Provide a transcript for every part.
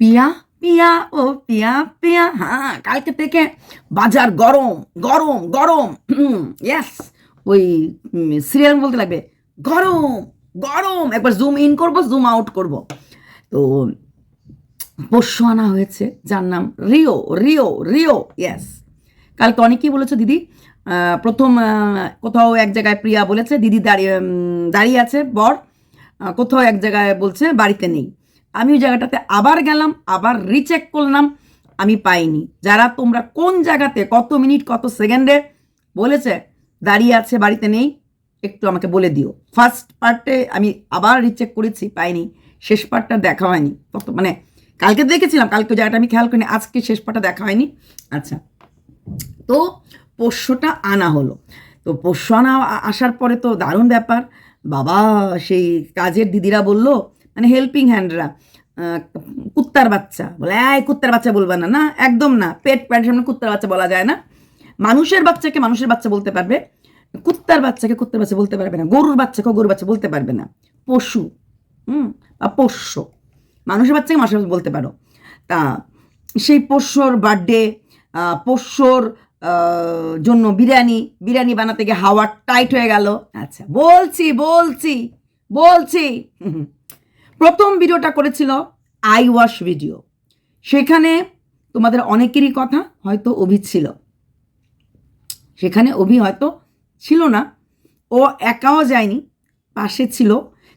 পিয়া পিয়া, ও পিয়া পিয়া। হ্যাঁ কালকে থেকে বাজার গরম গরম গরম। ইয়াস ওই সিরিয়াল বলতে লাগবে। গরম গরম। একবার জুম ইন করব জুম আউট করব। তো পোষ্য আনা হয়েছে, যার নাম রিও রিও রিও ইয়েস কালকে অনেকেই বলেছে, দিদি। প্রথম কোথাও এক জায়গায় প্রিয়া বলেছে, দিদি দাঁড়িয়ে দাঁড়িয়ে আছে, বর। কোথাও এক জায়গায় বলছে, বাড়িতে নেই। আমি ওই জায়গাটাতে আবার গেলাম, আবার রিচেক করলাম, আমি পাইনি। যারা তোমরা কোন জায়গাতে কত মিনিট, কত সেকেন্ডে বলেছে, দাঁড়িয়ে আছে, বাড়িতে নেই, একটু আমাকে বলে দিও। ফার্স্ট পার্টে আমি আবার রিচেক করেছি, পাইনি। শেষ পার্টটা দেখা হয়নি। তত মানে কালকে দেখেছিলাম, কালকে জায়গাটা আমি খেয়াল করিনি, আজকে শেষ পার্টটা দেখা হয়নি। আচ্ছা। তো পোষ্যটা আনা হলো। তো পোষ্য আনা, আসার পরে তো দারুণ ব্যাপার। বাবা, সেই কাজের দিদিরা বলল মানে হেল্পিং হ্যান্ডরা কুত্তার বাচ্চা বলে, এই কুত্তার বাচ্চা বলবে না না, একদম না। পেট প্যান্ট সামনে কুত্তার বাচ্চা বলা যায় না। মানুষের বাচ্চাকে মানুষের বাচ্চা বলতে পারবে, কুত্তার বাচ্চাকে কুত্তার বাচ্চা বলতে পারবে না। গরুর বাচ্চাকে গরুর বাচ্চা বলতে পারবে না। পশু, হুম, বা পোষ্য। মানুষের বাচ্চাকে মানুষের বাচ্চা বলতে পারো। তা সেই পোষ্যর বার্থডে পোষ্যর জন্য বিরিয়ানি বিরিয়ানি বানাতে গিয়ে হাওয়া টাইট হয়ে গেল। আচ্ছা বলছি বলছি বলছি। প্রথম ভিডিওটা করেছিল আই ওয়াশ ভিডিও। সেখানে তোমাদের অনেকেরই কথা হয়তো অভি ছিল। সেখানে অভি হয়তো ছিল না। ও একাও যায়নি, পাশে ছিল।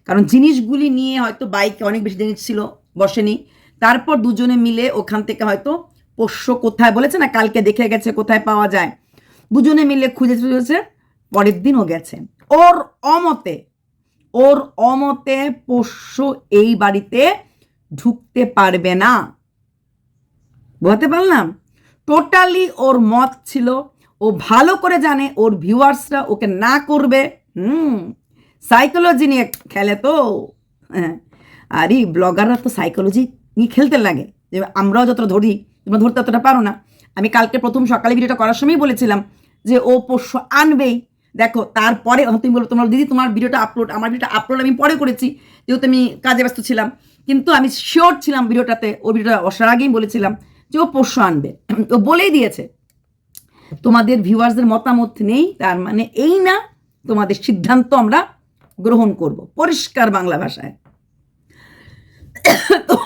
কারণ জিনিসগুলি নিয়ে হয়তো বাইকে অনেক বেশি জিনিস ছিল, বসেনি। তারপর দুজনে মিলে ওখান থেকে হয়তো পোষ্য কোথায় বলেছে না, কালকে দেখে গেছে কোথায় পাওয়া যায়। দুজনে মিলে খুঁজে খুঁজেছে পরের দিন ও গেছে। ওর অমতে ওর অমতে পোষ্য এই বাড়িতে ঢুকতে পারবে না। বুঝতে পারলাম? টোটালি ওর মত ছিল। ও ভালো করে জানে ওর ভিউয়ার্সরা ওকে না করবে। হুম সাইকোলজি নিয়ে খেলে তো। হ্যাঁ আর ব্লগাররা তো সাইকোলজি নিয়ে খেলতে লাগে। যে আমরাও যতটা ধরি, তোমরা ধরতে ততটা পারো না। আমি কালকে প্রথম সকালে ভিডিওটা করার সময়ই বলেছিলাম যে ও পোষ্য আনবেই। দেখো, তারপরে তুমি বলো, তোমার দিদি তোমার ভিডিওটা আপলোড আমার ভিডিওটা আপলোড আমি পরে করেছি, যেহেতু আমি কাজে ব্যস্ত ছিলাম। কিন্তু আমি শিওর ছিলাম ভিডিওটাতে, ও ভিডিওটা অসার আগেই বলেছিলাম যে ও পোষ্য আনবে। ও বলেই দিয়েছে, তোমাদের ভিউয়ার্সদের মতামত নেই, তার মানে এই না, তোমাদের সিদ্ধান্ত আমরা গ্রহণ করব, পরিষ্কার বাংলা ভাষায়। তো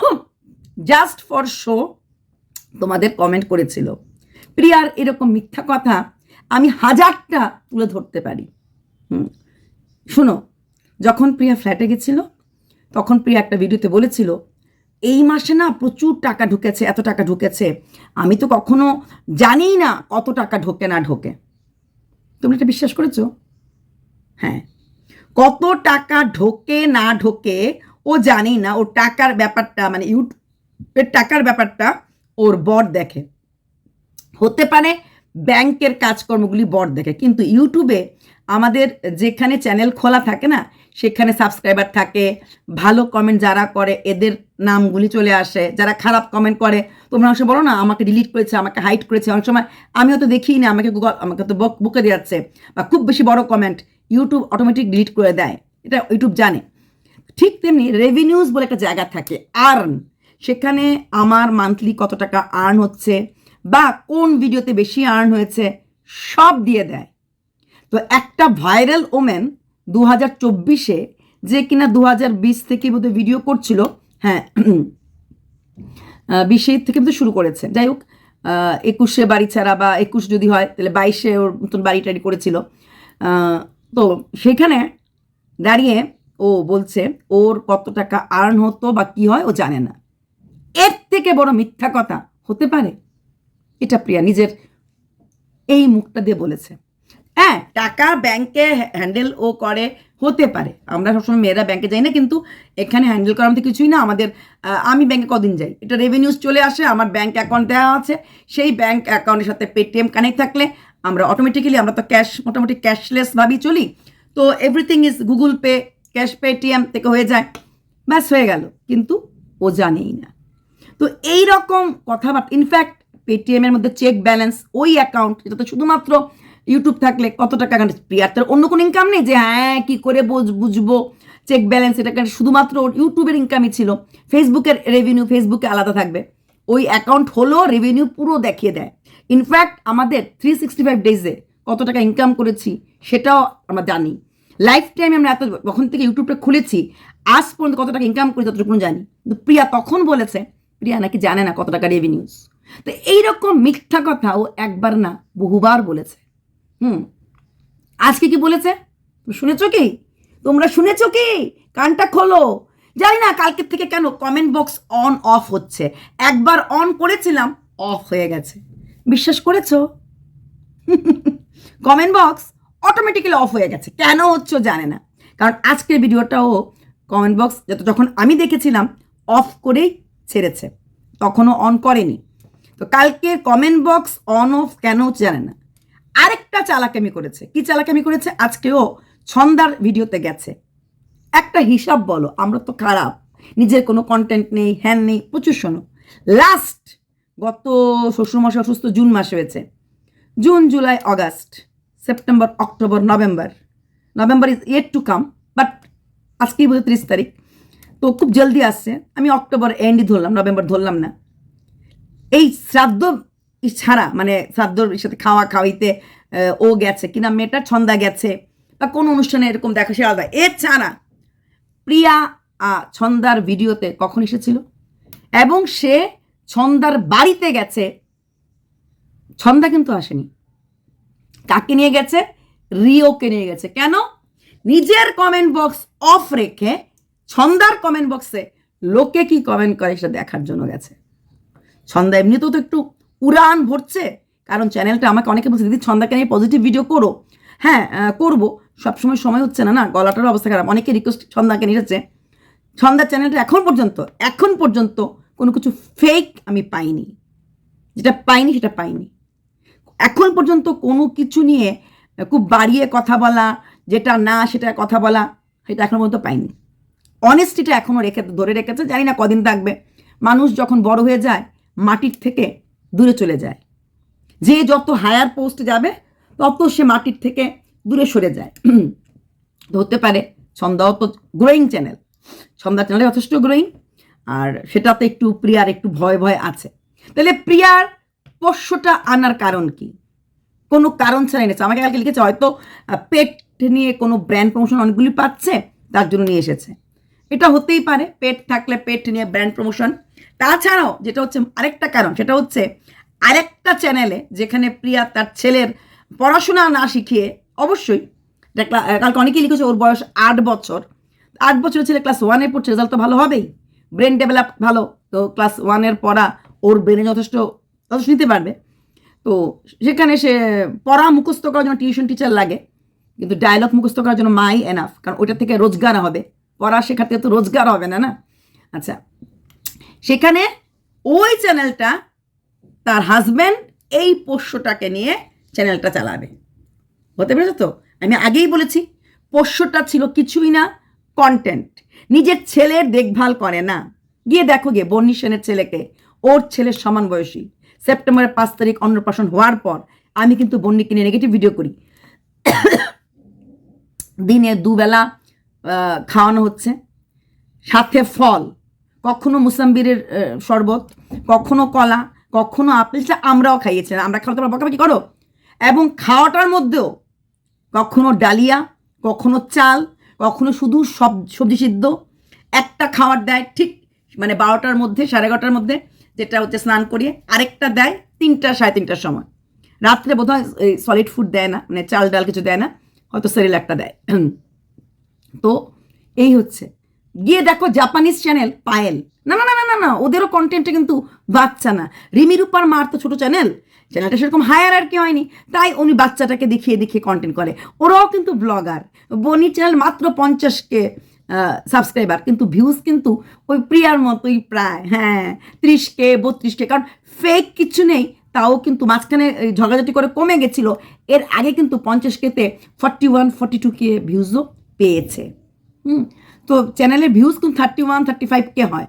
জাস্ট ফর শো তোমাদের কমেন্ট করেছিল। প্রিয়ার এরকম মিথ্যা কথা আমি হাজারটা তুলে ধরতে পারি। হুম। শোনো, যখন প্রিয়া ফ্ল্যাটে গেছিল, তখন প্রিয়া একটা ভিডিওতে বলেছিল, এই মাসে না প্রচুর টাকা ঢুকেছে, এত টাকা ঢুকেছে। আমি তো কখনো জানিই না কত টাকা ঢোকে না ঢোকে। তুমি এটা বিশ্বাস করেছ? হ্যাঁ। কত টাকা ঢোকে না ঢোকে, ও জানি না, ওর টাকার ব্যাপারটা মানে ইউটিউবের টাকার ব্যাপারটা ওর বর দেখে। হতে পারে ব্যাংকের কাজকর্মগুলি বর দেখে। কিন্তু ইউটিউবে আমাদের যেখানে চ্যানেল খোলা থাকে না, সেখানে সাবস্ক্রাইবার থাকে, ভালো কমেন্ট যারা করে, এদের নামগুলি চলে আসে। যারা খারাপ কমেন্ট করে, তোমরা অংশ বলো না, আমাকে ডিলিট করেছে, আমাকে হাইট করেছে। অনেক সময় আমি হয়তো দেখিই না, আমাকে গুগল আমাকে তো বক বুকে যাচ্ছে। বা খুব বেশি বড় কমেন্ট ইউটিউব অটোমেটিক ডিলিট করে দেয়। এটা ইউটিউব জানে। ঠিক তেমনি রেভিনিউজ বলে একটা জায়গা থাকে আর্ন সেখানে আমার মান্থলি কত টাকা আর্ন হচ্ছে বা কোন ভিডিওতে বেশি আর্ন হয়েছে, সব দিয়ে দেয়। তো একটা ভাইরাল ওমেন দু হাজার চব্বিশে যে কিনা দু হাজার বিশ থেকে বোধহয় ভিডিও করছিল হ্যাঁ বিশে থেকে বোধহয় শুরু করেছে। যাই হোক একুশে বাড়ি ছাড়া বা একুশ যদি হয়, তাহলে বাইশে ওর নতুন বাড়ি টাড়ি করেছিল। তো সেখানে দাঁড়িয়ে ও বলছে, ওর কত টাকা আর্ন হতো বা কি হয় ও জানে না। এর থেকে বড় মিথ্যা কথা হতে পারে? এটা প্রিয়া, নিজের এই মুখটা দিয়ে বলেছে। হ্যাঁ টাকা ব্যাংকে হ্যান্ডেল ও করে, হতে পারে। আমরা সবসময় মেয়েরা ব্যাংকে যাই না, কিন্তু এখানে হ্যান্ডেল করার মধ্যে কিছুই না। আমাদের আমি ব্যাংকে কদিন যাই? এটা রেভিনিউজ চলে আসে, আমার ব্যাংক অ্যাকাউন্ট দেওয়া আছে। সেই ব্যাংক অ্যাকাউন্টের সাথে পেটিএম কানেক্ট থাকলে আমরা অটোমেটিক্যালি আমরা তো ক্যাশ মোটামুটি ক্যাশলেসভাবেই চলি। তো everything is Google Pay cash Paytm থেকে হয়ে যায়। ব্যাস, হয়ে গেল। কিন্তু ও জানেই না। তো এই রকম কথাবার্তা ইনফ্যাক্ট পেটিএম এর মধ্যে চেক ব্যালেন্স ওই অ্যাকাউন্ট যেটাতে শুধুমাত্র ইউটিউব থাকলে কত টাকা প্রিয়ার তার অন্য কোনো ইনকাম নেই? যে হ্যাঁ কি করে বুঝ- বুঝব? চেক ব্যালেন্স এটা শুধুমাত্র ইউটিউবের ইনকামই ছিল। ফেসবুকের রেভিনিউ ফেসবুকে আলাদা থাকবে। ওই অ্যাকাউন্ট হলো রেভিনিউ পুরো দেখিয়ে দেয়। ইনফ্যাক্ট আমাদের থ্রি সিক্সটি ফাইভ ডেজে কত টাকা ইনকাম করেছি সেটাও আমরা জানি। লাইফ টাইমে আমরা এত যখন থেকে ইউটিউবটা খুলেছি, আজ পর্যন্ত কত টাকা ইনকাম করি ততটুকু জানি। কিন্তু প্রিয়া তখন বলেছে, প্রিয়া নাকি জানে না কত টাকা রেভিনিউস তো এইরকম মিথ্যা কথা ও একবার না বহুবার বলেছে। হুম। আজকে কি বলেছে? শুনেছো কি? তোমরা শুনেছ কি? কানটা খোলো। জানি না কালকের থেকে কেন কমেন্ট বক্স অন অফ হচ্ছে। একবার অন করেছিলাম অফ হয়ে গেছে। বিশ্বাস করেছ? কমেন্ট বক্স অটোমেটিক্যালি অফ হয়ে গেছে। কেন হচ্ছে জানে না। কারণ আজকের ভিডিওটাও কমেন্ট বক্স যত যখন আমি দেখেছিলাম অফ করেই ছেড়েছে। তখনও অন করেনি। তো কালকে কমেন্ট বক্স অন অফ কেন জানে না। আরেকটা চালাকামি করেছে। কি চালাকামি করেছে? আজকেও ছন্দার ভিডিওতে গেছে। একটা হিসাব বলো, আমরা তো খারাপ। নিজের কোনো কন্টেন্ট নেই হ্যান নেই, প্রচুর শোনো। লাস্ট গত শ্বশুরমশাই অসুস্থ, জুন মাসে হয়েছে। June, July, August, September, October, November. November is yet to come but আজকেই বোধ ত্রিশ তারিখ। তো খুব জলদি আসছে। আমি অক্টোবর এন্ডই ধরলাম, নভেম্বর ধরলাম না। এই শ্রাদ্ধ ছাড়া মানে শ্রাদ্ধর সাথে খাওয়া খাওয়াইতে ও গেছে কিনা মেয়েটা ছন্দা গেছে বা কোনো অনুষ্ঠানে এরকম দেখা সে আলাদা। এছাড়া প্রিয়া ছন্দার ভিডিওতে কখন এসেছিল? এবং সে ছন্দার বাড়িতে গেছে। ছন্দা কিন্তু আসেনি। কাকে নিয়ে গেছে? রিওকে নিয়ে গেছে। কেন? নিজের কমেন্ট বক্স অফ রেখে ছন্দার কমেন্ট বক্সে লোকে কি কমেন্ট করে সেটা দেখার জন্য গেছে। ছন্দা এমনিতেও তো একটু উড়ান ভরছে, কারণ চ্যানেলটা আমাকে অনেকে বলছে, দিদি, ছন্দাকে নিয়ে পজিটিভ ভিডিও করো। হ্যাঁ করব। সবসময় সময় হচ্ছে না না? গলাটার অবস্থা খারাপ। অনেকে রিকোয়েস্ট ছন্দাকে নিয়েছে ছন্দার চ্যানেলটা এখন পর্যন্ত এখন পর্যন্ত কোনো কিছু ফেক আমি পাইনি। যেটা পাইনি, সেটা পাইনি। এখন পর্যন্ত কোনো কিছু নিয়ে খুব বাড়িয়ে কথা বলা, যেটা না, সেটা কথা বলা, সেটা এখন পর্যন্ত পাইনি। অনেস্টিটা এখনও রেখে, ধরে রেখেছে, জানি না কদিন থাকবে। মানুষ যখন বড় হয়ে যায় মাটির থেকে দূরে চলে যায়। যে যত হায়ার পোস্টে যাবে, তত সে মাটির থেকে দূরে সরে যায়। হতে পারে ছন্দাও তো গ্রোয়িং চ্যানেল ছন্দা চ্যানেলে যথেষ্ট গ্রোয়িং আর সেটাতে একটু প্রিয়ার একটু ভয় ভয় আছে। তাহলে প্রিয়ার পোষ্যটা আনার কারণ কি? কোনো কারণ ছাড়া এনেছে। আমাকে কালকে লিখেছে, হয়তো পেট নিয়ে কোনো ব্র্যান্ড প্রমোশন অনেকগুলি পাচ্ছে, তার জন্য নিয়ে এসেছে। এটা হতেই পারে, পেট থাকলে পেট নিয়ে ব্র্যান্ড প্রমোশন তাছাড়াও যেটা হচ্ছে আরেকটা কারণ, সেটা হচ্ছে আরেকটা চ্যানেলে যেখানে প্রিয়া তার ছেলের পড়াশোনা না শিখিয়ে অবশ্যই কালকে অনেকেই লিখেছে ওর বয়স আট বছর। আট বছরের ছেলে ক্লাস ওয়ানে পড়ছে রেজাল্ট তো ভালো হবেই। ব্রেন ডেভেলপ ভালো, তো ক্লাস ওয়ানের পড়া ওর ব্রেনে যথেষ্ট যথেষ্ট নিতে পারবে। তো সেখানে সে পড়া মুখস্থ করার জন্য টিউশন টিচার লাগে, কিন্তু ডায়লগ মুখস্থ করার জন্য মাই এনাফ কারণ ওইটা থেকে রোজগার হবে। পড়া শেখাতে তো রোজগার হবে না না? আচ্ছা সেখানে ওই চ্যানেলটা তার হাজব্যান্ড এই পোষ্যটাকে নিয়ে চ্যানেলটা চালাবে। হতে পেরেছ তো? আমি আগেই বলেছি, পোষ্যটা ছিল কিছুই না কন্টেন্ট নিজের ছেলের দেখভাল করে না। গিয়ে দেখো গিয়ে বন্নি সেনের ছেলেকে, ওর ছেলের সমান বয়সী। সেপ্টেম্বরের পাঁচ তারিখ অন্নপ্রাশন হওয়ার পর আমি কিন্তু বন্নিকে নিয়ে নেগেটিভ ভিডিও করি। দিনে দুবেলা খাওয়ানো হচ্ছে। সাথে ফল। কখনো মুসাম্বিরের শরবত, কখনো কলা, কখনো আপেলটা আমরাও খাইয়েছি আমরা খাওয়াতে পারব। বকাবাকি করো? এবং খাওয়াটার মধ্যেও কখনো ডালিয়া, কখনো চাল, কখনো শুধু সব সবজি সিদ্ধ। একটা খাবার দেয় ঠিক মানে বারোটার মধ্যে, সাড়ে এগারোটার মধ্যে, যেটা হচ্ছে স্নান করিয়ে আরেকটা দেয় তিনটা, সাড়ে তিনটার সময়। রাত্রে বোধহয় সলিড ফুড দেয় না মানে চাল ডাল কিছু দেয় না, হয়তো সেরিল একটা দেয়। তো এই হচ্ছে। গিয়ে দেখো জাপানিজ চ্যানেল পায়েল। না না না না না না, ওদেরও কন্টেন্টে কিন্তু বাচ্চা না। রিমি রূপার মার তো ছোটো চ্যানেল চ্যানেলটা সেরকম হায়ার আর কি হয়নি। তাই উনি বাচ্চাটাকে দেখিয়ে দেখিয়ে কন্টেন্ট করে। ওরাও কিন্তু ব্লগার বনি চ্যানেল মাত্র পঞ্চাশকে সাবস্ক্রাইবার কিন্তু ভিউজ কিন্তু ওই প্রিয়ার মতোই প্রায়। হ্যাঁ ত্রিশকে, বত্রিশকে। কারণ ফেক কিছু নেই, তাও কিন্তু মাঝখানে ঝগড়াঝাটি করে কমে গেছিল। এর আগে কিন্তু পঞ্চাশ কেতে forty one forty two K ভিউজও পেয়েছে। হুম? তো চ্যানেলের ভিউজ কিন্তু thirty one thirty five K হয়।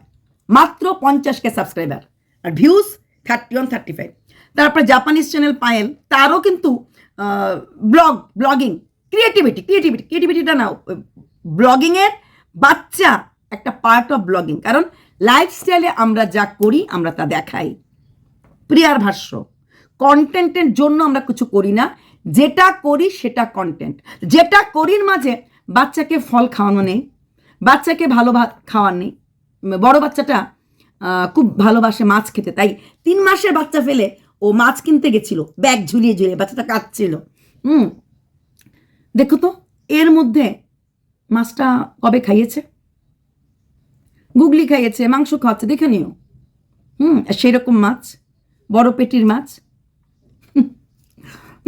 মাত্র পঞ্চাশ কে সাবস্ক্রাইবার আর views thirty one thirty five তারপরে জাপানিজ চ্যানেল পায়েল, তারও কিন্তু ব্লগ ব্লগিং ক্রিয়েটিভিটি ক্রিয়েটিভিটি ক্রিয়েটিভিটিটা না ব্লগিংয়ের বাচ্চা একটা পার্ট অফ ব্লগিং কারণ লাইফস্টাইলে আমরা যা করি, আমরা তা দেখাই। প্রিয়ার ভাষ্য কন্টেন্টের জন্য আমরা কিছু করি না। যেটা করি সেটা কন্টেন্ট যেটা করির মাঝে বাচ্চাকে ফল খাওয়ানো নেই, বাচ্চাকে ভালো খাওয়ার নেই। বড় বাচ্চাটা খুব ভালোবাসে মাছ খেতে। তাই তিন মাসের বাচ্চা ফেলে ও মাছ কিনতে গেছিল, ব্যাগ ঝুলিয়ে ঝুলিয়ে, বাচ্চাটা কাঁদছিল। হুম, দেখো তো, এর মধ্যে মাছটা কবে খাইয়েছে? গুগলি খাইয়েছে, মাংস খাওয়াচ্ছে, দেখে নিও। হুম, আর সেই রকম মাছ, বড় পেটির মাছ।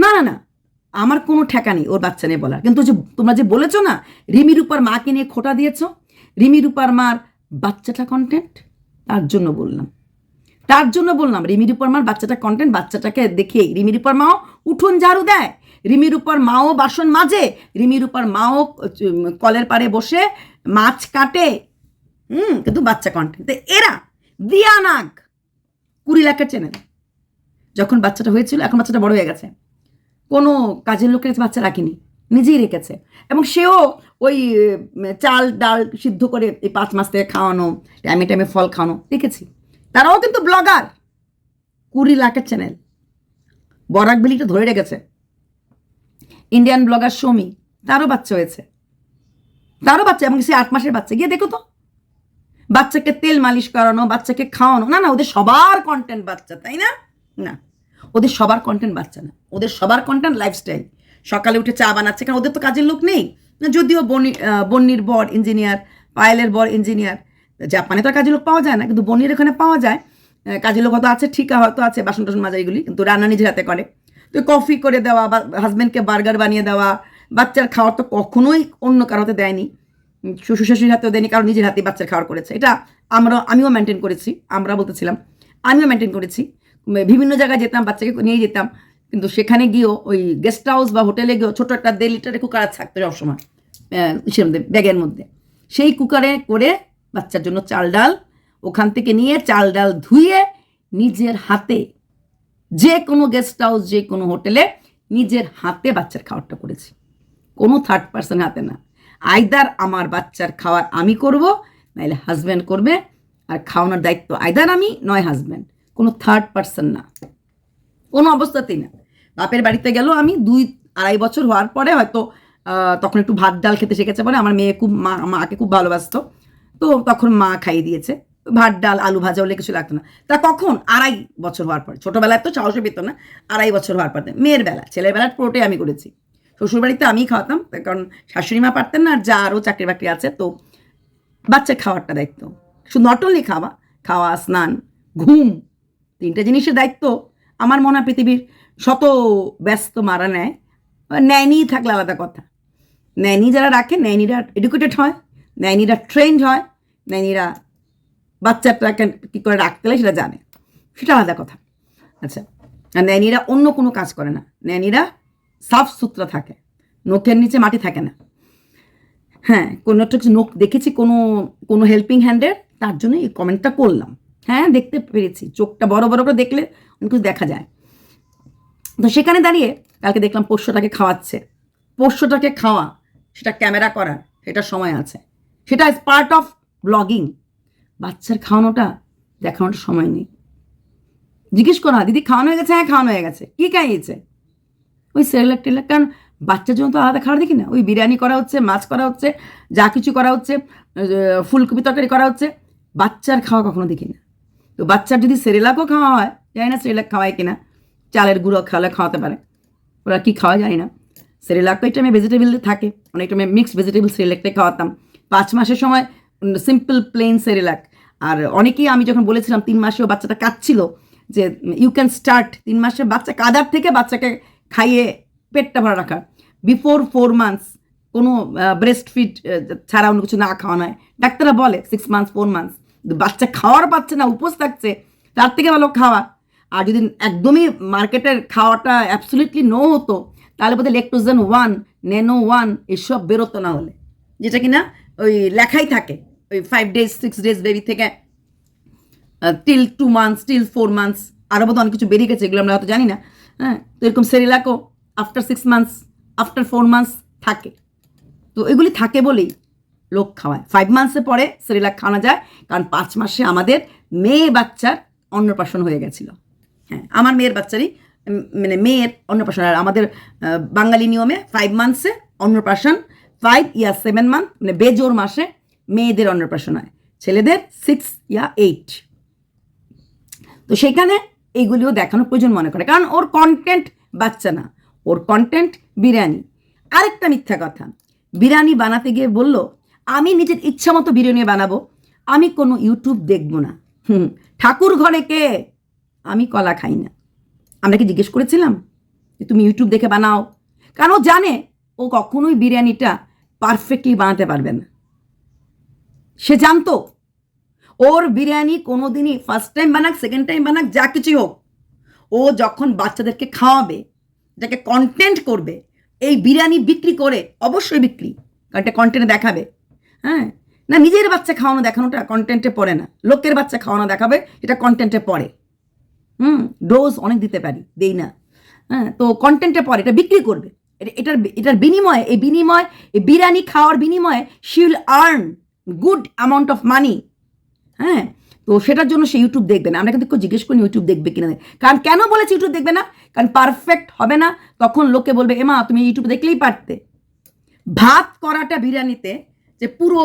না না না আমার কোনো ঠেকা নেই ওর বাচ্চা নিয়ে বলার। কিন্তু যে তোমরা যে বলেছ না, রিমি রূপার মাকে নিয়ে খোটা দিয়েছ, রিমি রূপার মার বাচ্চাটা কন্টেন্ট তার জন্য বললাম। তার জন্য বললাম, রিমি রূপার মার বাচ্চাটা কন্টেন্ট বাচ্চাটাকে দেখেই, রিমি রূপার মাও উঠোন ঝাড়ু দেয়, রিমি রূপার মাও বাসন মাজে, রিমি রূপার মাও কলের পাড়ে বসে মাছ কাটে। হুম, কিন্তু বাচ্চা কন্টেন্ট এরা দিয়া নাগ কুড়ি লাখের চ্যানেল যখন বাচ্চাটা হয়েছিল, এখন বাচ্চাটা বড় হয়ে গেছে। কোনো কাজের লোকের বাচ্চা রাখিনি, নিজেই রেখেছে। এবং সেও ওই চাল, ডাল সিদ্ধ করে এই পাঁচ মাস থেকে খাওয়ানো, টাইমে টাইমে ফল খাওয়ানো দেখেছি তারাও কিন্তু ব্লগার। কুড়ি লাখের চ্যানেল। বরাক বিলিটা ধরে রেখেছে। ইন্ডিয়ান ব্লগার সমি তারও বাচ্চা হয়েছে। তারও বাচ্চা এবং সে আট মাসের বাচ্চা। গিয়ে দেখো তো। বাচ্চাকে তেল মালিশ করানো, বাচ্চাকে খাওয়ানো। না না, ওদের সবার কন্টেন্ট বাচ্চা, তাই না? না। ওদের সবার কন্টেন্ট বাচ্চা না। ওদের সবার কন্টেন্ট লাইফস্টাইল সকালে উঠে চা বানাচ্ছে কারণ ওদের তো কাজের লোক নেই। যদিও বনি আহ, বন্নির বর ইঞ্জিনিয়ার পায়েলের বর ইঞ্জিনিয়ার জাপানে তো আর কাজের লোক পাওয়া যায় না কিন্তু বন্নির এখানে পাওয়া যায়। কাজের লোক হয়তো আছে ঠিকা হয়তো আছে বাসন টাসন মাজা এগুলি কিন্তু রান্না নিজের হাতে করে। তো কফি করে দেওয়া বা হাজব্যান্ডকে বার্গার বানিয়ে দেওয়া বাচ্চার খাওয়ার তো কখনোই অন্য কারও হাতে দেয়নি। শ্বশুর শাশুড়ির হাতেও দেয়নি কারণ নিজের হাতে বাচ্চার খাওয়ার করেছে। এটা আমরা আমিও মেনটেন করেছি আমরা বলতেছিলাম আমিও মেনটেন করেছি। বিভিন্ন জায়গায় যেতাম, বাচ্চাকে নিয়ে যেতাম, কিন্তু সেখানে গিয়েও ওই গেস্ট হাউস বা হোটেলে গিয়েও ছোটো একটা দেড় লিটারের কুকার থাকতো সবসময় মধ্যে ব্যাগের মধ্যে। সেই কুকারে করে বাচ্চার জন্য চাল ডাল, ওখান থেকে নিয়ে চাল ডাল ধুয়ে নিজের হাতে যে কোনো গেস্ট হাউস যে কোনো হোটেলে নিজের হাতে বাচ্চার খাবারটা করেছি। কোনো থার্ড পার্সন হাতে না। আইদার আমার বাচ্চার খাওয়ার আমি করব নাহলে হাজব্যান্ড করবে, আর খাওয়ানোর দায়িত্ব আইদার আমি, নয় হাজব্যান্ড কোনো থার্ড পার্সন না। কোনো অবস্থাতেই না। বাপের বাড়িতে গেল আমি দুই, আড়াই বছর হওয়ার পরে হয়তো তখন একটু ভাত ডাল খেতে শিখেছে বলে আমার মেয়ে খুব, মা, মাকে খুব ভালোবাসতো। তো তখন মা খাইয়ে দিয়েছে। ভাত ডাল, আলু ভাজা হলে কিছু লাগতো না। তা কখন? আড়াই বছর হওয়ার পর। ছোটোবেলায় তো সাহসে পেত না। আড়াই বছর হওয়ার পর মেয়ের বেলা। ছেলের বেলার পুরোটাই আমি করেছি। শ্বশুরবাড়িতে আমিই খাওয়াতাম। কারণ শাশুড়ি মা পারতেন না, আর যা আরও চাকরি বাকরি আছে, তো বাচ্চার খাওয়ারটা দায়িত্ব। শুধু নট অনলি খাওয়া খাওয়া, স্নান, ঘুম তিনটে জিনিসের দায়িত্ব আমার মনে হয় পৃথিবীর শত ব্যস্ত মারা নেয়। ন্যায়নি থাকলে আলাদা কথা। ন্যায়নি যারা রাখে ন্যায়নিরা এডুকেটেড হয় ন্যায়নিরা ট্রেন্ড হয় ন্যায়নিরা বাচ্চাটাকে কী করে রাখতে হয় সেটা জানে। সেটা আলাদা কথা। আচ্ছা আর ন্যানিরা অন্য কোনো কাজ করে না। ন্যানিরা সাফ সুতরা থাকে। নখের নিচে মাটি থাকে না। হ্যাঁ কোনো একটা নোখ দেখেছি, কোনো কোনো হেল্পিং হ্যান্ডের তার জন্য এই কমেন্টটা করলাম। হ্যাঁ দেখতে পেরেছি। চোখটা বড় বড় করে দেখলে অনেক কিছু দেখা যায়। তো সেখানে দাঁড়িয়ে কালকে দেখলাম পোষ্যটাকে খাওয়াচ্ছে। পোষ্যটাকে খাওয়া, সেটা ক্যামেরা করার সেটা সময় আছে। সেটা ইজ পার্ট অফ ব্লগিং বাচ্চার খাওয়ানোটা, দেখানোর সময় নেই। জিজ্ঞেস করা দিদি, খাওয়ানো হয়ে গেছে? হ্যাঁ খাওয়ানো হয়ে গেছে। কী খাইয়েছে? ওই সেরেলাক টেলাক কারণ বাচ্চার জন্য তো আলাদা খাবার দেখি না। ওই বিরিয়ানি করা হচ্ছে, মাছ করা হচ্ছে, যা কিছু করা হচ্ছে ফুলকপি তরকারি করা হচ্ছে। বাচ্চার খাওয়া কখনো দেখি না তো বাচ্চার যদি সেরেলাকও খাওয়া হয়, জানি না সেরেলাক খাওয়ায় কিনা, চালের গুঁড়ো খাওয়ালে খাওয়াতে পারে। ওরা কি খাওয়া যায় না। সেরেলাক তো একটা আমি ভেজিটেবল থাকে অনেক আমি মিক্সড ভেজিটেবল সেরেলাকটাই খাওয়াতাম। পাঁচ মাসের সময় সিম্পল প্লেন সেরেলাক। আর অনেকেই আমি যখন বলেছিলাম তিন মাসেও বাচ্চাটা কাঁদছিল, যে ইউ ক্যান স্টার্ট তিন মাসের বাচ্চা কাদার থেকে বাচ্চাকে খাইয়ে পেটটা ভরা রাখা। বিফোর ফোর মান্থস কোনো ব্রেস্ট ফিড ছাড়া অন্য কিছু না খাওয়ানো হয় ডাক্তাররা বলে সিক্স মান্থস ফোর মান্থস বাচ্চা খাওয়ার পাচ্ছে না, উপোস থাকছে তার থেকে ভালো খাওয়া। আর যদি একদমই মার্কেটের খাওয়াটা অ্যাবসলিউটলি নো হতো, তাহলে বোধহয় লেকটোজেন ওয়ান নেনো ওয়ান এসব বেরোতো না হলে। যেটা কিনা ওই লেখাই থাকে, ওই five days six days baby থেকে till two months till four months আরও বোধ অনেক কিছু বেরিয়ে গেছে, এগুলো আমরা হয়তো জানি না। হ্যাঁ তো এরকম সেরিলাকও after six months after four months থাকে। তো এগুলি থাকে বলেই। লোক খাওয়ায়। ফাইভ মান্থসে পরে সেরিলাক খাওয়ানো যায়, কারণ পাঁচ মাসে আমাদের মেয়ে বাচ্চার অন্নপ্রাশন হয়ে গেছিল। হ্যাঁ আমার মেয়ের বাচ্চারই মানে মেয়ের অন্নপ্রাশন, আর আমাদের বাঙালি নিয়মে ফাইভ মান্থসে অন্নপ্রাশন ফাইভ ইয়া সেভেন মান্থ মানে বেজোর মাসে মেয়েদের অন্নপ্রাশন হয়। ছেলেদের সিক্স ইয়া এইট তো সেখানে এইগুলিও দেখানোর প্রয়োজন মনে করে, কারণ ওর কন্টেন্ট বাচ্চা না, ওর কন্টেন্ট বিরিয়ানি। আরেকটা মিথ্যা কথা, বিরিয়ানি বানাতে গিয়ে বলল আমি নিজের ইচ্ছা মতো বিরিয়ানি বানাবো। আমি কোনো ইউটিউব দেখব না। হুম, ঠাকুর ঘরে কে? আমি কলা খাই না। আমরা কি জিজ্ঞেস করেছিলাম? যে তুমি ইউটিউব দেখে বানাও। কারণ জানে, ও কখনোই বিরিয়ানিটা পারফেক্টলি বানাতে পারবে না। সে জানতো, ওর বিরিয়ানি কোনো দিনই ফার্স্ট টাইম বানাক সেকেন্ড টাইম বানাক, যা কিছুই হোক। ও যখন বাচ্চাদেরকে খাওয়াবে, যাকে কন্টেন্ট করবে, এই বিরিয়ানি বিক্রি করে, অবশ্যই বিক্রি। কারণ এটা কন্টেন্টে দেখাবে। হ্যাঁ? না, নিজের বাচ্চা খাওয়ানো দেখানোটা কন্টেন্টে পড়ে না। লোকের বাচ্চা খাওয়ানো দেখাবে, এটা কন্টেন্টে পড়ে। হুম? ডোজ অনেক দিতে পারি, দেই না। হ্যাঁ তো কন্টেন্টে পরে এটা বিক্রি করবে। এটা- এটার এটার বিনিময়ে, এই বিনিময়, এই বিরিয়ানি খাওয়ার বিনিময়ে she will earn good amount of money হ্যাঁ? তো সেটার জন্য সে ইউটিউব দেখবে না। আমরা কিন্তু জিজ্ঞেস করি ইউটিউব দেখবে কিনা। কারণ কেন বলেছে ইউটিউব দেখবে না? কারণ পারফেক্ট হবে না। তখন লোকে বলবে, এমা, তুমি ইউটিউব দেখলেই পারতে। ভাত করাটা বিরিয়ানিতে যে পুরো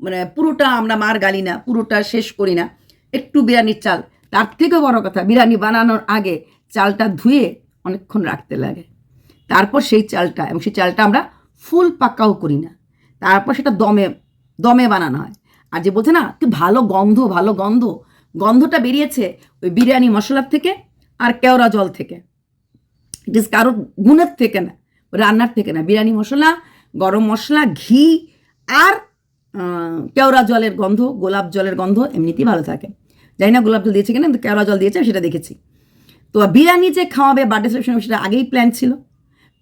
মানে পুরোটা আমরা মার গালি না, পুরোটা শেষ করি না। একটু বিরিয়ানির চাল। তার থেকেও বড় কথা, বিরিয়ানি বানানোর আগে চালটা ধুয়ে অনেকক্ষণ রাখতে লাগে। তারপর সেই চালটা, এবং সেই চালটা আমরা ফুল পাকাও করি না। তারপর সেটা দমে দমে বানানো হয়। আর যে বলছে না, কি ভালো গন্ধ ভালো গন্ধ। গন্ধটা বেরিয়েছে ওই বিরিয়ানি মশলার থেকে আর কেওড়া জল থেকে। ইট ইস কারোর গুণের থেকে না, রান্নার থেকে না। বিরিয়ানি মশলা, গরম মশলা, ঘি আর কেওড়া জলের গন্ধ, গোলাপ জলের গন্ধ এমনিতেই ভালো থাকে। জানি না গোলাপ জল দিয়েছে কিনা, কিন্তু কেওড়া জল দিয়েছে সেটা দেখেছি। তো বিরিয়ানি যে খাওয়াবে বার্থডে সেলিব্রেশন সেটা আগেই প্ল্যান ছিল।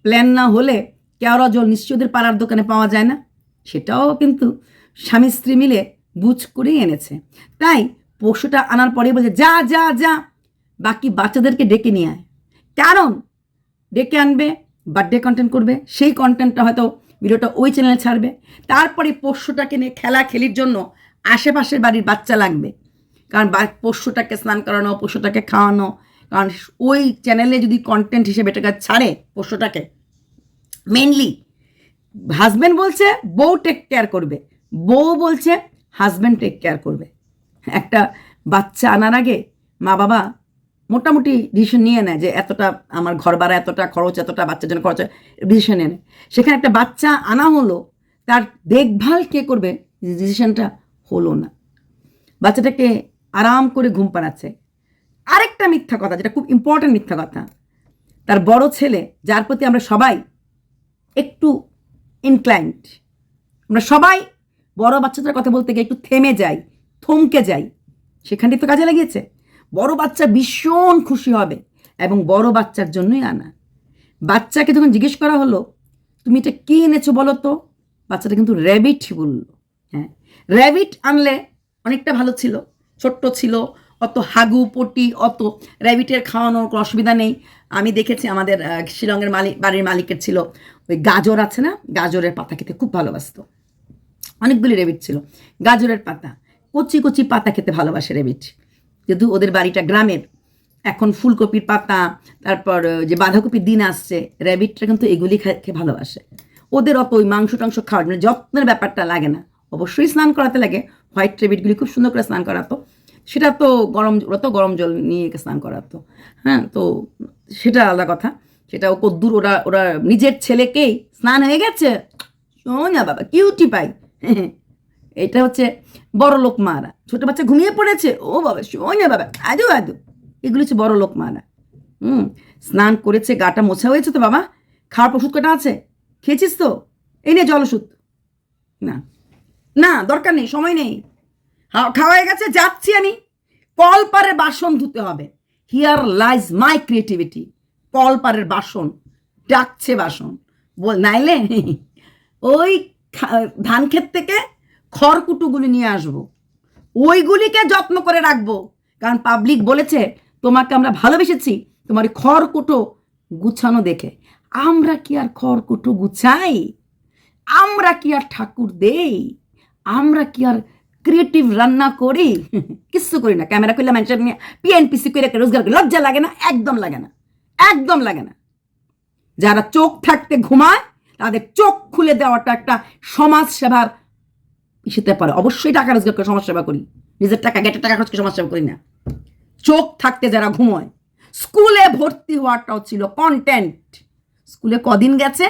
প্ল্যান না হলে কেওড়া জল নিশ্চয়ই ওদের পাড়ার দোকানে পাওয়া যায় না। সেটাও কিন্তু স্বামী স্ত্রী মিলে বুঝ করেই এনেছে। তাই পশুটা আনার পরে বলছে, যা যা যা। বাকি বাচ্চাদেরকে ডেকে নিয়ে আয়। কারণ, ডেকে আনবে, বার্থডে কন্টেন্ট করবে, সেই কন্টেন্টটা হয়তো ভিডিওটা ওই চ্যানেলে ছাড়বে। তারপরে পোষ্যটাকে নিয়ে খেলা খেলির জন্য আশেপাশের বাড়ির বাচ্চা লাগবে। কারণ পোষ্যটাকে স্নান করানো, পোষ্যটাকে খাওয়ানো, কারণ ওই চ্যানেলে যদি কন্টেন্ট হিসেবে এটাকে ছাড়ে পোষ্যটাকে মেনলি হাজব্যান্ড বলছে, বউ টেক কেয়ার করবে। বউ বলছে হাজব্যান্ড টেক কেয়ার করবে। একটা বাচ্চা আনার আগে মা বাবা মোটামুটি ডিসিশন নিয়ে নেয় যে এতটা আমার ঘর ভাড়া, এতটা খরচ, এতটা বাচ্চার জন্য খরচ ডিসিশন নিয়ে নেয়। সেখানে একটা বাচ্চা আনা হলো, তার দেখভাল কে করবে? ডিসিশনটা হলো না। বাচ্চাটাকে আরাম করে ঘুম পাড়াচ্ছে। আরেকটা মিথ্যা কথা, যেটা খুব ইম্পর্ট্যান্ট মিথ্যা কথা, তার বড় ছেলে, যার প্রতি আমরা সবাই একটু ইনক্লাইন্ড আমরা সবাই বড় বাচ্চাদের কথা বলতে গিয়ে একটু থেমে যাই, থমকে যাই সেখানটি তো কাজে লাগিয়েছে। বড় বাচ্চা ভীষণ খুশি হবে এবং বড় বাচ্চার জন্যই আনা। বাচ্চাকে যখন জিজ্ঞেস করা হলো, তুমি এটা কী এনেছো বলো তো? বাচ্চাটা কিন্তু র্যাবিট বলল। হ্যাঁ র্যাবিট আনলে অনেকটা ভালো ছিল, ছোট্ট ছিল, অত হাগু, পটি, অত র্যাবিটের খাওয়ানোর কোনো অসুবিধা নেই। আমি দেখেছি আমাদের শিলংয়ের মালিক বাড়ির মালিকের ছিল, ওই গাজর আছে না? গাজরের পাতা খেতে খুব ভালোবাসতো। অনেকগুলি রেবিট ছিল। গাজরের পাতা, কচি কচি পাতা খেতে ভালোবাসে রেবিট যেহেতু ওদের বাড়িটা গ্রামের, এখন ফুলকপির পাতা, তারপর যে বাঁধাকপির দিন আসছে র্যাবিটটা কিন্তু এগুলি খেয়ে ভালোবাসে। ওদের অত ওই মাংস টাংস খাওয়ার মানে যত্নের ব্যাপারটা লাগে না। অবশ্যই স্নান করাতে লাগে, হোয়াইট র্যাবিটগুলি খুব সুন্দর করে স্নান করাতো। সেটা তো গরম, ওরা তো গরম জল নিয়ে স্নান করাতো। হ্যাঁ তো সেটা আলাদা কথা। সেটা ও কদ্দূর, ওরা ওরা নিজের ছেলেকেই স্নান হয়ে গেছে? শোনা বাবা, কিউটি পাই। এটা হচ্ছে বড় লোক মারা। ছোট বাচ্চা ঘুমিয়ে পড়েছে। ও বাবা, শোনা বাবা আদু আদু এগুলো হচ্ছে বড় লোক মারা। হুম, স্নান করেছে, গাটা মোছা হয়েছে তো বাবা। খাওয়ার ওষুধ কটা আছে? খেয়েছিস তো? এই নে জল ওষুধ। না না, দরকার নেই, সময় নেই। খাওয়া হয়ে গেছে, যাচ্ছি আমি। কলপারের বাসন ধুতে হবে। হিয়ার লাইজ মাই ক্রিয়েটিভিটি কলপারের বাসন, ডাকছে বাসন। বল, নাইলে? ওই ধান ক্ষেত থেকে খড়কুটোগুলি নিয়ে আসব। ওইগুলিকে যত্ন করে রাখব। কারণ পাবলিক বলেছে, তোমাকে আমরা ভালোবেসেছি, তোমার খড়কুটো গুছানো দেখে। আমরা কি আর খড়কুটো গুছাই? আমরা কি আর ঠাকুর দেই? আমরা কি আর ক্রিয়েটিভ রান্না করি? কিচ্ছু করি না। ক্যামেরা করলে মানুষের নিয়ে পিএনপিসি করে রোজগার করি। লজ্জা লাগে না? একদম লাগে না। একদম লাগে না। যারা চোখ থাকতে ঘুমায়, তাদের চোখ খুলে দেওয়াটা একটা সমাজ সেবার ইসেতে পারে। অবশ্যই টাকা রোজগার করে সমাজ সেবা করি। নিজের টাকা, গেটের টাকা খরচ করে সমাজ করি না। চোখ থাকতে যারা ঘুমোয়, স্কুলে ভর্তি হওয়াটাও ছিল কন্টেন্ট স্কুলে কদিন গেছে?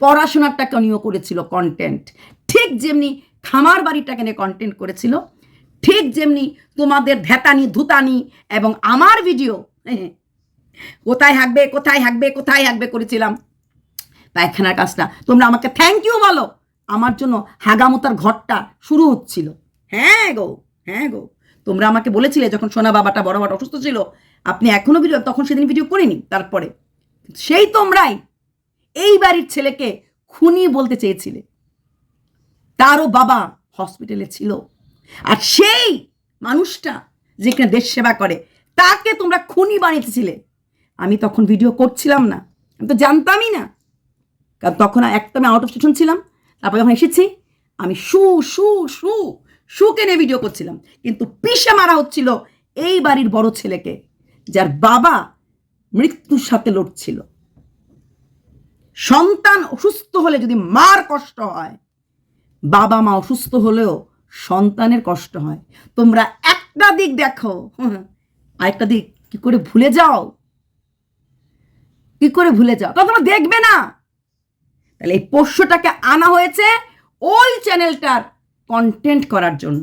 পড়াশোনার টাকা নিয়েও করেছিল কন্টেন্ট ঠিক যেমনি খামার বাড়িটাকে নিয়ে কন্টেন্ট করেছিল, ঠিক যেমনি তোমাদের ধেতানি ধুতানি এবং আমার ভিডিও কোথায় হাঁকবে কোথায় হাঁকবে কোথায় হাঁকবে করেছিলাম। পায়খানার কাজটা। তোমরা আমাকে থ্যাংক ইউ বলো। আমার জন্য হাগামতার ঘরটা শুরু হচ্ছিল। হ্যাঁ গো হ্যাঁ গো। তোমরা আমাকে বলেছিলে যখন সোনা বাবাটা বড় বাবা অসুস্থ ছিল, আপনি এখনও ভিডিও, তখন সেদিন ভিডিও করিনি তারপরে। সেই তোমরাই এই বাড়ির ছেলেকে খুনি বলতে চেয়েছিলে। তারও বাবা হসপিটালে ছিল। আর সেই মানুষটা যেখানে দেশ সেবা করে, তাকে তোমরা খুনি বানিয়েছিলে। আমি তখন ভিডিও করছিলাম না। আমি তো জানতামই না। কারণ তখন একটা আমি আউট অফ স্টেশন ছিলাম। তারপর যখন এসেছি, আমি শু শু শু শুকে নিয়ে ভিডিও করছিলাম। কিন্তু পিষে মারা হচ্ছিল এই বাড়ির বড় ছেলেকে, যার বাবা মৃত্যুর সাথে লড়ছিল। সন্তান অসুস্থ হলে যদি মার কষ্ট হয়, বাবা মা অসুস্থ হলেও সন্তানের কষ্ট হয়। তোমরা একটা দিক দেখো আরেকটা দিক। কি করে ভুলে যাও? কি করে ভুলে যাও? তোমরা দেখবে না। তাহলে এই পোষ্যটাকে আনা হয়েছে ওই চ্যানেলটার কন্টেন্ট করার জন্য।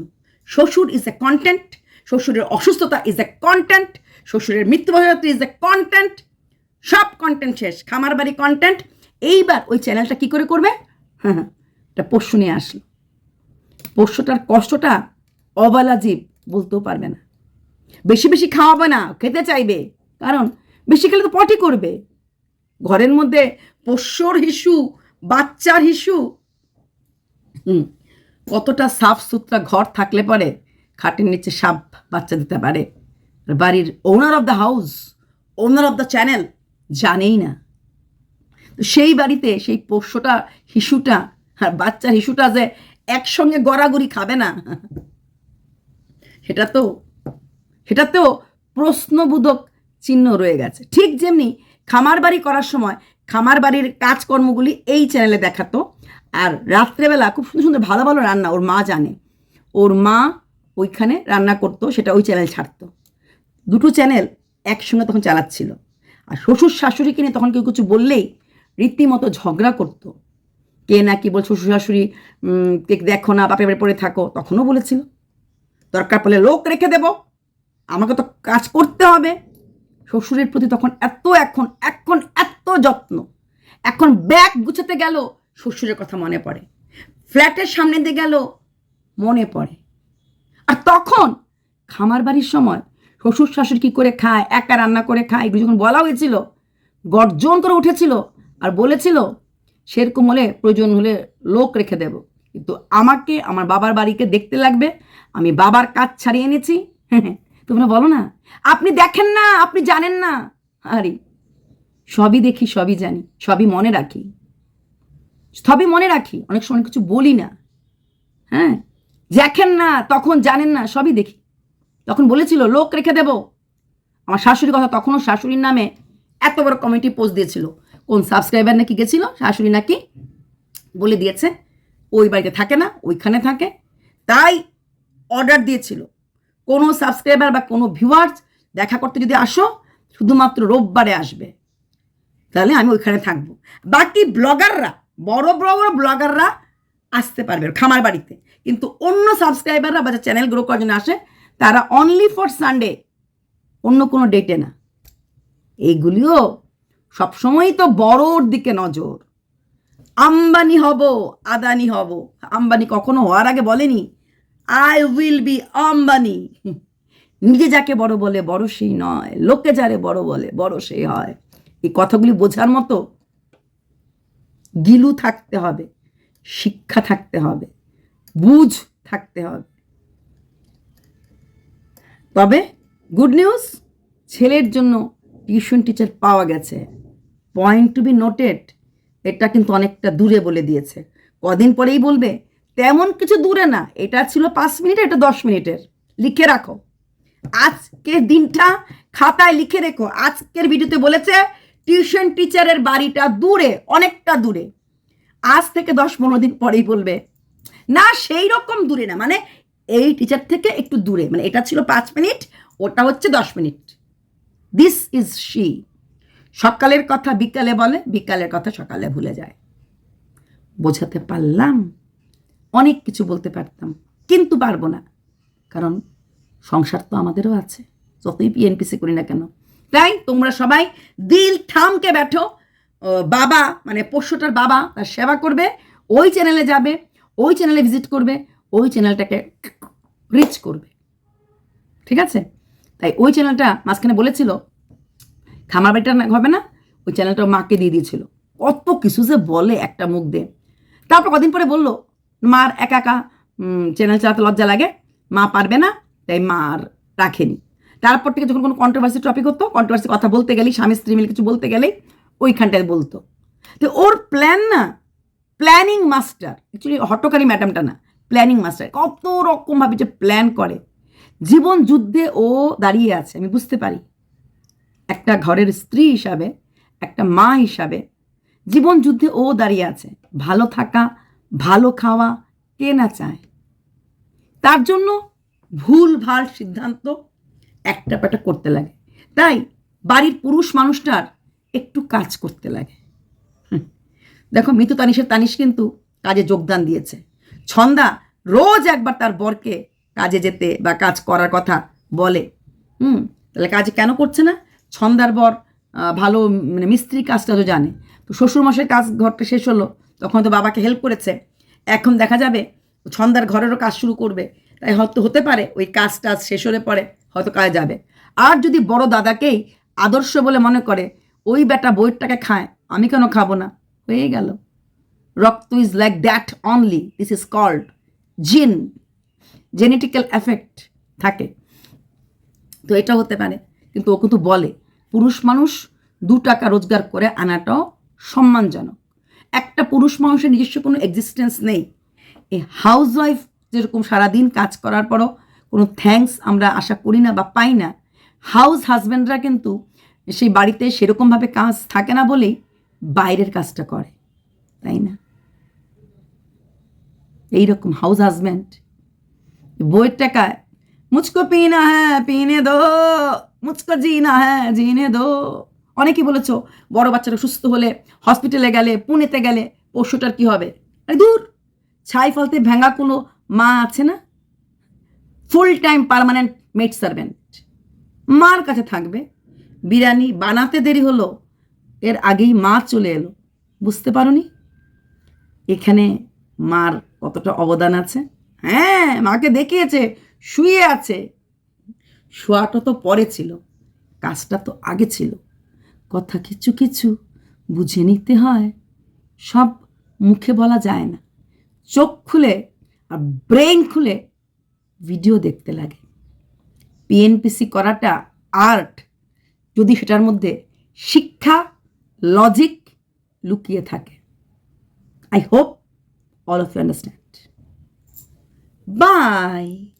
শ্বশুর ইজ এ কন্টেন্ট শ্বশুরের অসুস্থতা ইজ এ কন্টেন্ট শ্বশুরের মৃত্যুবরত ইজ এ কন্টেন্ট সব কন্টেন্ট শেষ খামার বাড়ি কন্টেন্ট এইবার ওই চ্যানেলটা কি করে করবে? হ্যাঁ হ্যাঁ এটা পোষ্য নিয়ে আসলো। পোষ্যটার কষ্টটা অবলা জীব বলতেও পারবে না। বেশি বেশি খাওয়াবে না, খেতে চাইবে। কারণ বেশি খেলে তো পটি করবে। ঘরের মধ্যে পোষ্যর হিসু বাচ্চার হিসু। হুম, কতটা সাফ সুতরা ঘর থাকলে পরে খাটের নিচে সাপ বাচ্চা দিতে পারে। বাড়ির owner of the house owner of the channel জানেই না। তো সেই বাড়িতে সেই পোষ্যটা, হিসুটা, আর বাচ্চার হিসুটা যে একসঙ্গে গড়াগড়ি খাবে না। সেটা তো সেটা তো প্রশ্নবোধক চিহ্ন রয়ে গেছে। ঠিক যেমনি খামার বাড়ি করার সময় খামার বাড়ির কাজকর্মগুলি এই চ্যানেলে দেখাতো। আর রাত্রেবেলা খুব সুন্দর সুন্দর ভালো ভালো রান্না ওর মা জানে। ওর মা ওইখানে রান্না করতো, সেটা ওই চ্যানেল ছাড়তো। দুটো চ্যানেল একসঙ্গে তখন চালাচ্ছিল। আর শ্বশুর শাশুড়িকে নিয়ে তখন কেউ কিছু বললেই রীতিমতো ঝগড়া করতো। কে না কি বল শ্বশুর শাশুড়ি দেখো না, বাপের বাড়ি পড়ে থাকো, তখনও বলেছিল। দরকার পড়লে লোক রেখে দেব। আমাকে তো কাজ করতে হবে। শ্বশুরের প্রতি তখন এত এখন এখন এত যত্ন। এখন ব্যাগ গুছাতে গেল, শ্বশুরের কথা মনে পড়ে। ফ্ল্যাটের সামনে দিয়ে গেল, মনে পড়ে। আর তখন খামার বাড়ির সময় শ্বশুর শাশুড়ি কী করে খায়, একা রান্না করে খায়, এগুলো যখন বলা হয়েছিল, গর্জন করে উঠেছিল আর বলেছিল, সেরকম হলে প্রয়োজন হলে লোক রেখে দেব। কিন্তু আমাকে, আমার বাবার বাড়িকে দেখতে লাগবে, আমি বাবার কাজ ছাড়িয়ে এনেছি তোমরা বলো না? আপনি দেখেন না, আপনি জানেন না। আরে, সবই দেখি, সবই জানি, সবই মনে রাখি। সবই মনে রাখি, অনেক সময় কিছু বলি না। হ্যাঁ দেখেন না, তখন জানেন না, সবই দেখি। তখন বলেছিল, লোক রেখে দেব। আমার শাশুড়ির কথা তখনও শাশুড়ির নামে এত বড় কমিটি পোস্ট দিয়েছিল। কোন সাবস্ক্রাইবার নাকি গেছিল, শাশুড়ি নাকি বলে দিয়েছে, ওই বাড়িতে থাকে না, ওইখানে থাকে। তাই অর্ডার দিয়েছিল। কোনো সাবস্ক্রাইবার বা কোনো ভিউয়ার্স দেখা করতে যদি আসো, শুধুমাত্র রোববারে আসবে। তাহলে আমি ওইখানে থাকব। বাকি ব্লগাররা, বড় বড় ব্লগাররা আসতে পারবে খামার বাড়িতে। কিন্তু অন্য সাবস্ক্রাইবাররা বা চ্যানেল গ্রো করার জন্য আসে, তারা অনলি ফর সানডে অন্য কোনো ডেটে না। এইগুলিও সবসময়ই তো বড়োর দিকে নজর। আম্বানি হব, আদানি হব। আম্বানি কখনো হওয়ার আগে বলেনি আই উইল বি অম্বানি নিজে যাকে বড় বলে, বড় সেই নয়। লোকে যারে বড় বলে, বড় সেই হয়। এই কথাগুলি বোঝার মতো গিলু থাকতে হবে, শিক্ষা থাকতে হবে, বুঝ থাকতে হবে। তবে গুড নিউজ, ছেলের জন্য টিউশন টিচার পাওয়া গেছে। পয়েন্ট টু বি নোটেড, এটা কিন্তু অনেকটা দূরে বলে দিয়েছে। কদিন পরেই বলবে তেমন কিছু দূরে না। এটা ছিল পাঁচ মিনিট, এটা দশ মিনিটের। লিখে রাখো। আজকের দিনটা খাতায় লিখে রেখো। আজকের ভিডিওতে বলেছে, টিউশন টিচারের বাড়িটা দূরে, অনেকটা দূরে। আজ থেকে দশ পনেরো দিন পরেই বলবে। না, সেই রকম দূরে না। মানে এই টিচার থেকে একটু দূরে। মানে এটা ছিল পাঁচ মিনিট, ওটা হচ্ছে দশ মিনিট। দিস ইজ শি সকালের কথা বিকালে বলে, বিকালের কথা সকালে ভুলে যায়। বোঝাতে পারলাম? অনেক কিছু বলতে পারতাম, কিন্তু পারব না। কারণ সংসার তো আমাদেরও আছে, যতই পিএনপিসি করি না কেন। তাই তোমরা সবাই দিল থামকে ব্যাঠো বাবা মানে পোষ্যটার বাবা তার সেবা করবে, ওই চ্যানেলে যাবে, ওই চ্যানেলে ভিজিট করবে, ওই চ্যানেলটাকে রিচ করবে। ঠিক আছে? তাই ওই চ্যানেলটা মাঝখানে বলেছিল খামার বাড়িটা না, হবে না, ওই চ্যানেলটা মাকে দিয়ে দিয়েছিল। কত কিছু যে বলে একটা মুখ দিয়ে। তারপর কদিন পরে বলল মার একা একা চ্যানেল চালাতে লজ্জা লাগে। মা পারবে না, তাই মা আর রাখেনি। তারপর থেকে যখন কোনো কন্ট্রোভার্সি টপিক হতো কন্ট্রোভার্সি কথা বলতে গেলেই, স্বামী স্ত্রী মিলে কিছু বলতে গেলেই ওইখানটায় বলতো। তো ওর প্ল্যান না প্ল্যানিং মাস্টার অ্যাকচুয়ালি হটকারী ম্যাডামটা না প্ল্যানিং মাস্টার কত রকমভাবে যে প্ল্যান করে। জীবন যুদ্ধে ও দাঁড়িয়ে আছে, আমি বুঝতে পারি। একটা ঘরের স্ত্রী হিসাবে, একটা মা হিসাবে, জীবন যুদ্ধে ও দাঁড়িয়ে আছে। ভালো থাকা ভালো খাওয়া কে না চায়? তার জন্য ভুল, ভালো সিদ্ধান্ত একটা পাটা করতে লাগে। তাই বাড়ির পুরুষ মানুষটার একটু কাজ করতে লাগে। দেখো, মিতু তানিশের তানিশ কিন্তু কাজে যোগদান দিয়েছে। ছন্দা রোজ একবার তার বরকে কাজে যেতে বা কাজ করার কথা বলে। হুম, তাহলে কাজ কেন করছে না? ছন্দার বর ভালো মানে মিস্ত্রি কাজটা তো জানে। তো শ্বশুরমশাই কাজ ঘরটা শেষ হলো। তখন তো বাবাকে হেল্প করেছে। এখন দেখা যাবে ছন্দার ঘরেরও কাজ শুরু করবে। তাই হয়তো হতে পারে ওই কাজ টাজ শেষ হলে পরে হয়তো কাজে যাবে। আর যদি বড় দাদাকেই আদর্শ বলে মনে করে, ওই বেটা বইটাকে খায়, আমি কেন খাব না? হয়ে গেল। রক্ত is like that only this is called gene genetical effect থাকে। তো এটা হতে পারে, কিন্তু ও কিন্তু বলে, পুরুষ মানুষ দু টাকা রোজগার করে আনাটাও সম্মানজনক। একটা পুরুষ মানুষের নিজস্ব কোনো এক্সিস্টেন্স নেই। এই হাউস ওয়াইফ যেরকম সারাদিন কাজ করার পরও কোনো থ্যাঙ্কস আমরা আশা করি না বা পাই না হাউস হাজব্যান্ডরা কিন্তু সেই বাড়িতে সেরকমভাবে কাজ থাকে না বলেই বাইরের কাজটা করে, তাই না? এইরকম হাউস হাজব্যান্ড বইয়ের টাকায়, মুচকো পিনা হ্যাঁ পিনে দো, মুচকো জিনা হ্যাঁ জিনে দো। অনেকেই বলেছ, বড় বাচ্চারা সুস্থ হলে হসপিটালে গেলে, পুনেতে গেলে পশুটার কি হবে? আরে দূর, ছাই ফলতে ভেঙা কোনো মা আছে না? Full time permanent maid servant মার কাছে থাকবে। বিরিয়ানি বানাতে দেরি হলো, এর আগেই মা চলে এলো। বুঝতে পারোনি? এখানে মার কতটা অবদান আছে? হ্যাঁ মাকে দেখিয়েছে, শুয়ে আছে। শোয়াটা তো পরে ছিল, কাজটা তো আগে ছিল। কথা কিছু কিছু বুঝে নিতে হয়। সব মুখে বলা যায় না। চোখ খুলে আর ব্রেন খুলে ভিডিও দেখতে লাগে। পিএনপিসি করাটা আর্ট। যদি সেটার মধ্যে শিক্ষা, লজিক লুকিয়ে থাকে। I hope all of you understand. Bye.